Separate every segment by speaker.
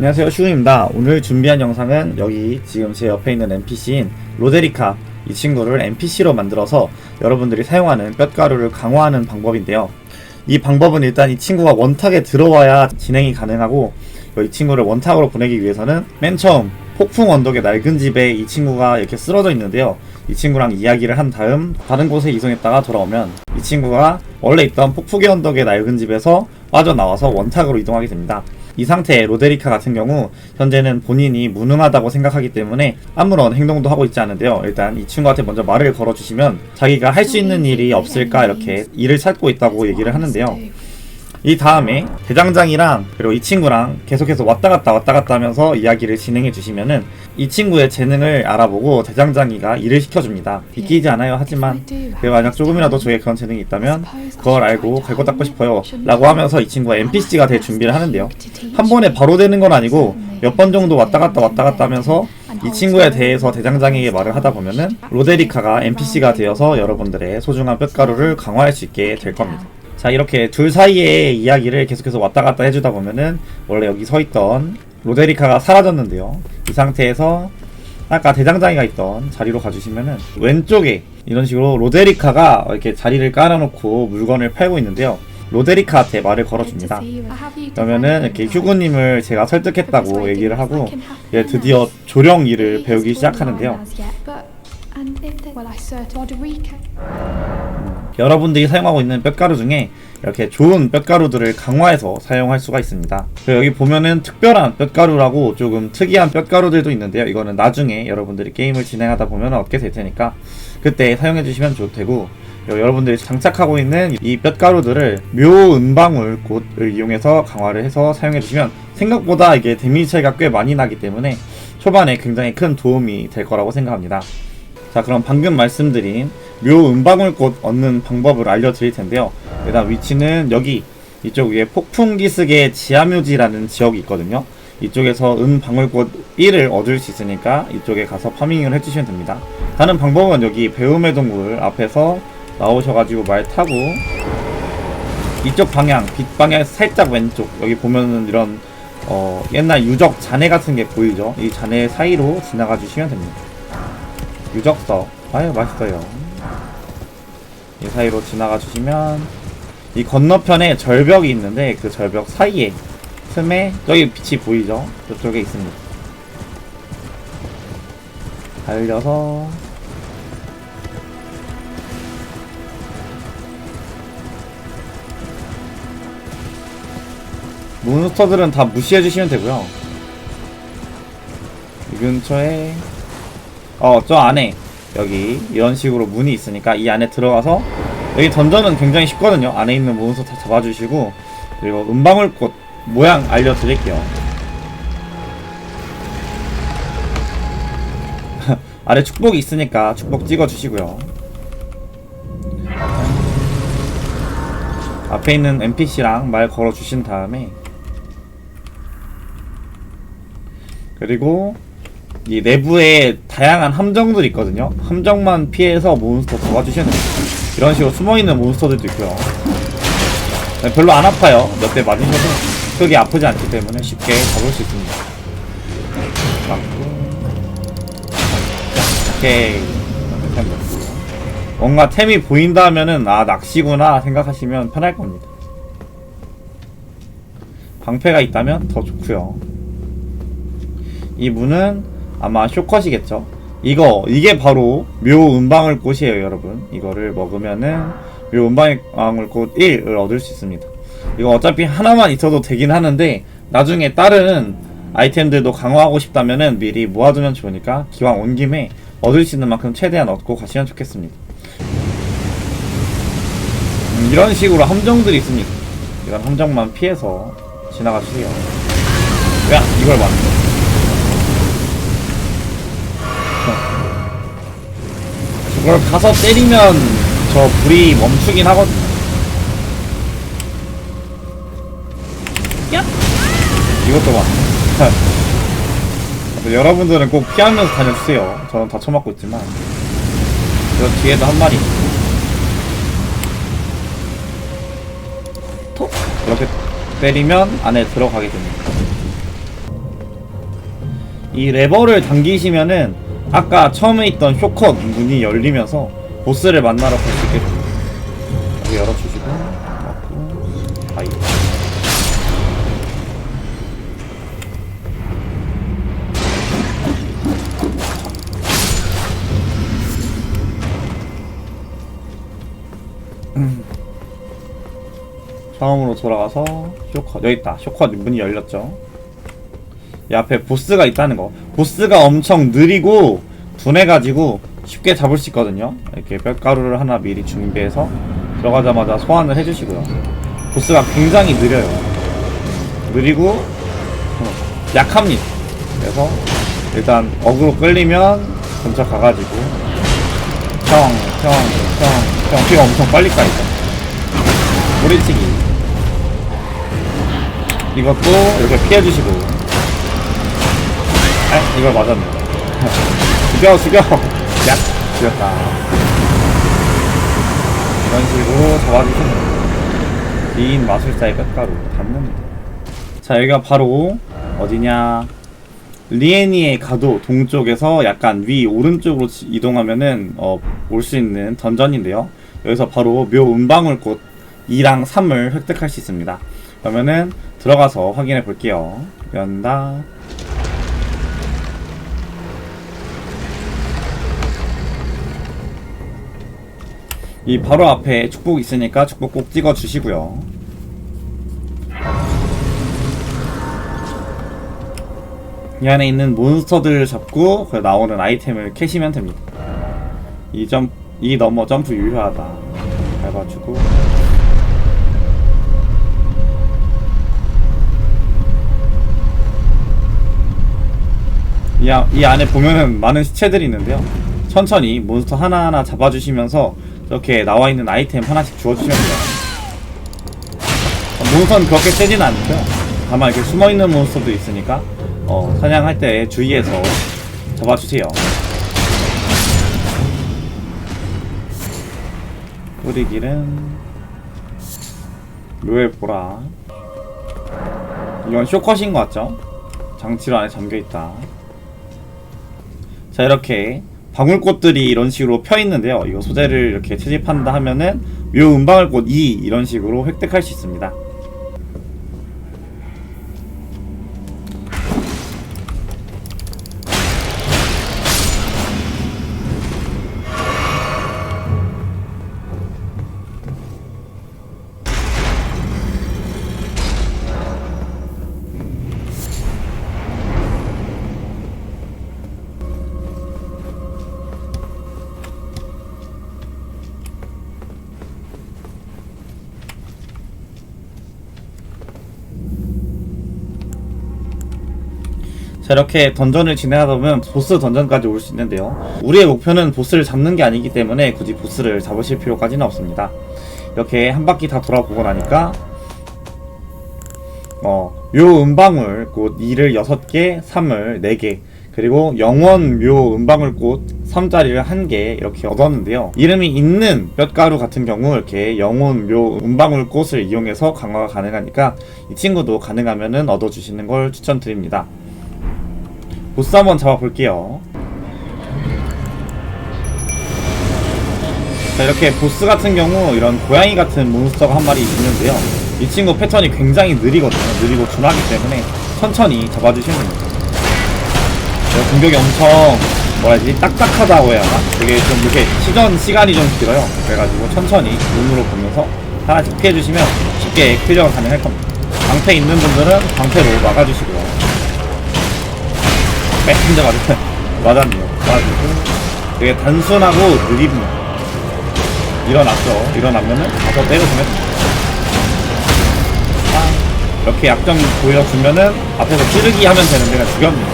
Speaker 1: 안녕하세요 슈우입니다. 오늘 준비한 영상은 여기 지금 제 옆에 있는 NPC인 로데리카 이 친구를 NPC로 만들어서 여러분들이 사용하는 뼛가루를 강화하는 방법인데요. 이 방법은 일단 이 친구가 원탁에 들어와야 진행이 가능하고 이 친구를 원탁으로 보내기 위해서는 맨 처음 폭풍 언덕의 낡은 집에 이 친구가 이렇게 쓰러져 있는데요. 이 친구랑 이야기를 한 다음 다른 곳에 이송했다가 돌아오면 이 친구가 원래 있던 폭풍의 언덕의 낡은 집에서 빠져나와서 원탁으로 이동하게 됩니다. 이 상태의 로데리카 같은 경우 현재는 본인이 무능하다고 생각하기 때문에 아무런 행동도 하고 있지 않은데요. 일단 이 친구한테 먼저 말을 걸어주시면 자기가 할 수 있는 일이 없을까 이렇게 일을 찾고 있다고 얘기를 하는데요. 이 다음에 대장장이랑 그리고 이 친구랑 계속해서 왔다 갔다 왔다 갔다 하면서 이야기를 진행해 주시면은 이 친구의 재능을 알아보고 대장장이가 일을 시켜줍니다. 믿기지 않아요. 하지만 만약 조금이라도 저에 그런 재능이 있다면 그걸 알고 갈고 닦고 싶어요. 라고 하면서 이 친구가 NPC가 될 준비를 하는데요. 한 번에 바로 되는 건 아니고 몇 번 정도 왔다 갔다 왔다 갔다 하면서 이 친구에 대해서 대장장에게 말을 하다 보면은 로데리카가 NPC가 되어서 여러분들의 소중한 뼛가루를 강화할 수 있게 될 겁니다. 자 이렇게 둘 사이의 이야기를 계속해서 왔다 갔다 해주다 보면은 원래 여기 서 있던 로데리카가 사라졌는데요. 이 상태에서 아까 대장장이가 있던 자리로 가주시면은 왼쪽에 이런 식으로 로데리카가 이렇게 자리를 깔아놓고 물건을 팔고 있는데요. 로데리카한테 말을 걸어줍니다. 그러면은 이렇게 휴구님을 제가 설득했다고 얘기를 하고 이제 드디어 조령 일을 배우기 시작하는데요 여러분들이 사용하고 있는 뼛가루 중에 이렇게 좋은 뼛가루들을 강화해서 사용할 수가 있습니다. 여기 보면은 특별한 뼛가루라고 조금 특이한 뼛가루들도 있는데요. 이거는 나중에 여러분들이 게임을 진행하다 보면 얻게 될 테니까 그때 사용해 주시면 테고 그리고 여러분들이 장착하고 있는 이 뼛가루들을 묘은방울 꽃을 이용해서 강화를 해서 사용해 주시면 생각보다 이게 데미지 차이가 꽤 많이 나기 때문에 초반에 굉장히 큰 도움이 될 거라고 생각합니다. 자 그럼 방금 말씀드린 묘 은방울꽃 얻는 방법을 알려드릴 텐데요. 일단 위치는 여기 이쪽 위에 폭풍기슭의 지하묘지라는 지역이 있거든요. 이쪽에서 은방울꽃 1을 얻을 수 있으니까 이쪽에 가서 파밍을 해주시면 됩니다. 다른 방법은 여기 배움의 동굴 앞에서 나오셔가지고 말 타고 이쪽 방향 빛 방향 살짝 왼쪽 여기 보면은 이런 어, 옛날 유적 잔해 같은 게 보이죠? 이 잔해 사이로 지나가 주시면 됩니다 유적석. 아유 맛있어요. 이 사이로 지나가 주시면 이 건너편에 절벽이 있는데 그 절벽 사이에 틈에 저기 빛이 보이죠? 저쪽에 있습니다. 달려서 몬스터들은 다 무시해 주시면 되고요. 이 근처에 어, 저 안에 여기 이런 식으로 문이 있으니까 이 안에 들어가서 여기 던전은 굉장히 쉽거든요. 안에 있는 몬스터 다 잡아주시고 그리고 은방울꽃 모양 알려드릴게요. 아래 축복이 있으니까 축복 찍어주시고요. 앞에 있는 NPC랑 말 걸어주신 다음에 그리고 이 내부에 다양한 함정들이 있거든요. 함정만 피해서 몬스터 잡아주시면 됩니다. 이런 식으로 숨어있는 몬스터들도 있고요. 네, 별로 안 아파요. 몇 대 맞으셔도 크게 아프지 않기 때문에 쉽게 잡을 수 있습니다. 맞고. 오케이. 뭔가 템이 보인다 하면은 아 낚시구나 생각하시면 편할 겁니다. 방패가 있다면 더 좋고요. 이 문은 아마 쇼컷이겠죠. 이거 이게 바로 묘 은방울 꽃이에요, 여러분. 이거를 먹으면은 묘 은방울 꽃 1을 얻을 수 있습니다. 이거 어차피 하나만 있어도 되긴 하는데 나중에 다른 아이템들도 강화하고 싶다면은 미리 모아두면 좋으니까 기왕 온 김에 얻을 수 있는 만큼 최대한 얻고 가시면 좋겠습니다. 음, 이런 식으로 함정들이 있습니다. 이런 함정만 피해서 지나가 주세요. 야, 이걸 맞네. 그걸 가서 때리면 저 불이 멈추긴 하거든요. 야! 이것도 막. 여러분들은 꼭 피하면서 다녀주세요. 저는 다쳐맞고 있지만. 저 뒤에도 한 마리. 톡! 이렇게 때리면 안에 들어가게 됩니다. 이 레버를 당기시면은 아까 처음에 있던 쇼컷 문이 열리면서 보스를 만나러 갈 수 있게. 여기 열어주시고 맞고 아이 음. 처음으로 돌아가서 쇼컷 여기 있다 쇼컷 문이 열렸죠 이 앞에 보스가 있다는 거. 보스가 엄청 느리고 둔해가지고 쉽게 잡을 수 있거든요. 이렇게 뼈가루를 하나 미리 준비해서 들어가자마자 소환을 해주시고요. 보스가 굉장히 느려요. 느리고 어, 약합니다. 그래서 일단 어그로 끌리면 근처 가가지고 평평평평. 피가 엄청 빨리 까이죠. 뿌리치기. 이것도 이렇게 피해주시고 아 이걸 맞았네. 죽여 죽여. 야 죽였다. 이런 식으로 잡아주시면 미인 마술사의 뼈가루 담는 자 여기가 바로 어디냐? 리에니에 가도 동쪽에서 약간 위 오른쪽으로 지- 이동하면은 어, 올 수 있는 던전인데요. 여기서 바로 묘 은방울꽃 2랑 3을 획득할 수 있습니다. 그러면은 들어가서 확인해 볼게요. 연다 이 바로 앞에 축복 있으니까 축복 꼭 찍어 주시고요. 이 안에 있는 몬스터들을 잡고 그 나오는 아이템을 캐시면 됩니다. 이 점, 이 넘어 점프 유효하다. 밟아주고. 이, 아, 이 안에 보면은 많은 시체들이 있는데요. 천천히 몬스터 하나하나 잡아주시면서 이렇게 나와 있는 아이템 하나씩 주워주시면 돼요. 어, 몬스터는 그렇게 세진 않고요. 다만 이렇게 숨어 있는 몬스터도 있으니까 어, 사냥할 때 주의해서 잡아주세요. 뿌리기는 묘의 보라. 이건 쇼컷인 것 같죠? 장치로 안에 잠겨있다. 자 이렇게 방울꽃들이 이런 식으로 펴 있는데요. 이거 소재를 이렇게 채집한다 하면은 묘 은방울꽃 2 이런 식으로 획득할 수 있습니다. 자 이렇게 던전을 진행하다 보면 보스 던전까지 올 수 있는데요. 우리의 목표는 보스를 잡는 게 아니기 때문에 굳이 보스를 잡으실 필요까지는 없습니다. 이렇게 한 바퀴 다 돌아보고 나니까 어, 묘 은방울 꽃 2를 6개, 3을 4개 그리고 영원 묘 은방울 꽃 3짜리를 1개 이렇게 얻었는데요. 이름이 있는 뼈가루 같은 경우 이렇게 영원 묘 은방울 꽃을 이용해서 강화가 가능하니까 이 친구도 가능하면은 얻어주시는 걸 추천드립니다 보스 한번 잡아볼게요. 자, 이렇게 보스 같은 경우 이런 고양이 같은 몬스터가 한 마리 있는데요. 이 친구 패턴이 굉장히 느리거든요. 느리고 둔하기 때문에 천천히 잡아주시면 됩니다. 네, 공격이 엄청 뭐라 해야지 딱딱하다고 해야 하나? 되게 좀 이렇게 시전 시간이 좀 길어요. 그래가지고 천천히 눈으로 보면서 하나씩 피해주시면 쉽게 클리어가 가능할 겁니다. 방패 있는 분들은 방패로 막아주시고요. 뺏긴자 맞았, 맞았네요. 맞고 되게 단순하고 느립니다. 일어났죠. 일어나면은 가서 때려주면. 아, 이렇게 약점 보여주면은 앞에서 찌르기 하면 되는데 그냥 죽였습니다.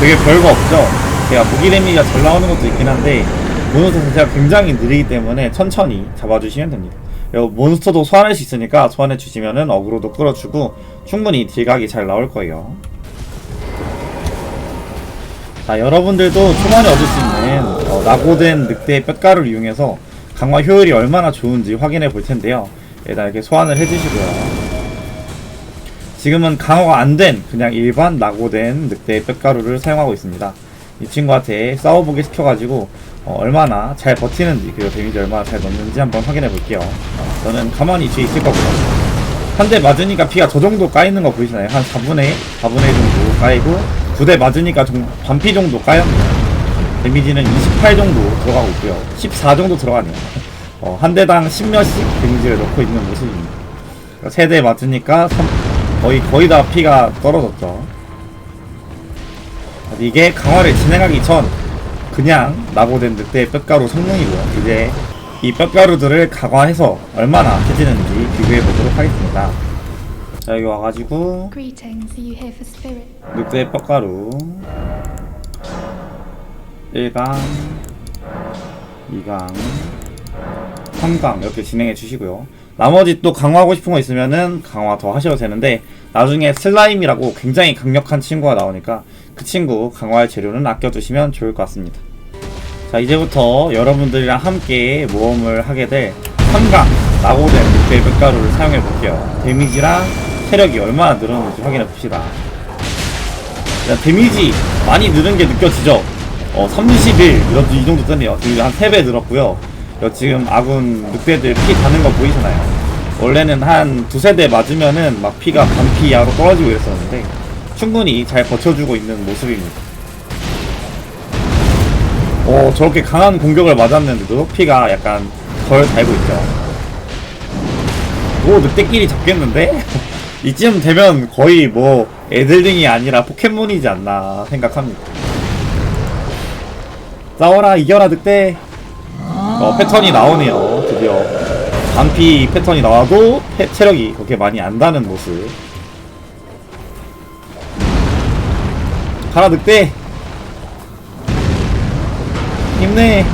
Speaker 1: 되게 별거 없죠. 제가 무기 데미지가 잘 나오는 것도 있긴 한데 몬스터 자체가 굉장히 느리기 때문에 천천히 잡아주시면 됩니다. 그리고 몬스터도 소환할 수 있으니까 소환해 주시면은 어그로도 끌어주고 충분히 딜각이 잘 나올 거예요. 자 여러분들도 초반에 얻을 수 있는 어, 낙오된 늑대의 뼈가루를 이용해서 강화 효율이 얼마나 좋은지 확인해 볼 텐데요 일단 이렇게 소환을 해 주시고요 지금은 강화가 안 된 그냥 일반 낙오된 늑대 뼈가루를 사용하고 있습니다. 이 친구한테 싸워보게 시켜가지고 어, 얼마나 잘 버티는지 그리고 데미지 얼마나 잘 넣는지 한번 확인해 볼게요. 저는 가만히 뒤에 있을 거고요. 한 대 맞으니까 피가 저 정도 까이는 거 보이시나요? 한 4분의 4분의 1 정도 까이고 두 대 맞으니까 좀 반피 정도 까였네요. 데미지는 28 정도 들어가고 있고요. 14 정도 들어가네요. 어, 한 대당 10몇씩 데미지를 넣고 있는 모습입니다. 세대 맞으니까 삼- 거의 거의 다 피가 떨어졌죠. 이게 강화를 진행하기 전 그냥 낙오된 늑대의 뼈가루 성능이고요. 이제 이 뼈가루들을 강화해서 얼마나 해지는지 비교해 보도록 하겠습니다. 자 여기 와가지고.
Speaker 2: Greetings, are you here for spirit?
Speaker 1: 늑대의 뼈가루. 1강 2강 3강 이렇게 진행해 주시고요. 나머지 또 강화하고 싶은 거 있으면은 강화 더 하셔도 되는데 나중에 슬라임이라고 굉장히 강력한 친구가 나오니까 그 친구 강화할 재료는 아껴두시면 좋을 것 같습니다. 자 이제부터 여러분들이랑 함께 모험을 하게 될 3강 낙오된 늑대의 뼈가루를 사용해 볼게요. 데미지랑 체력이 얼마나 늘었는지 확인해 봅시다 야, 데미지 많이 늘은 게 느껴지죠? 어, 31, 이런, 이 정도 뜨네요. 데미지 한 3배 늘었고요. 여, 지금 아군 늑대들 피 가는 거 보이시나요? 원래는 한 두세 대 맞으면은 막 피가 반피 이하로 떨어지고 이랬었는데, 충분히 잘 버텨주고 있는 모습입니다. 어, 저렇게 강한 공격을 맞았는데도 피가 약간 덜 달고 있죠. 오, 늑대끼리 잡겠는데? 이쯤 되면 거의 뭐 애들링이 아니라 포켓몬이지 않나 생각합니다. 싸워라 이겨라 늑대. 어 패턴이 나오네요 드디어. 반피 패턴이 나와도 패- 체력이 그렇게 많이 안 다는 모습. 가라 늑대. 힘내.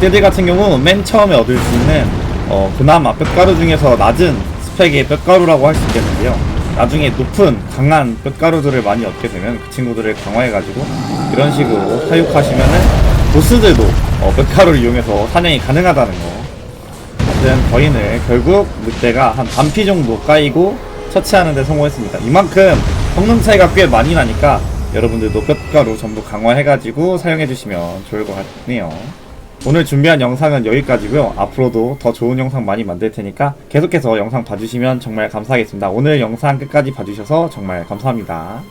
Speaker 1: 늑대들 같은 경우는 맨 처음에 얻을 수 있는 어, 그나마 뼈가루 중에서 낮은 스펙의 뼈가루라고 할 수 있겠는데요. 나중에 높은 강한 뼈가루들을 많이 얻게 되면 그 친구들을 강화해가지고 이런 식으로 사육하시면은 보스들도 어, 뼈가루를 이용해서 사냥이 가능하다는 거. 아무튼 저희는 결국 늑대가 한 반피 정도 까이고 처치하는 데 성공했습니다. 이만큼 성능 차이가 꽤 많이 나니까 여러분들도 뼈가루 전부 강화해가지고 사용해주시면 좋을 것 같네요. 오늘 준비한 영상은 여기까지고요. 앞으로도 더 좋은 영상 많이 만들 테니까 계속해서 영상 봐주시면 정말 감사하겠습니다. 오늘 영상 끝까지 봐주셔서 정말 감사합니다.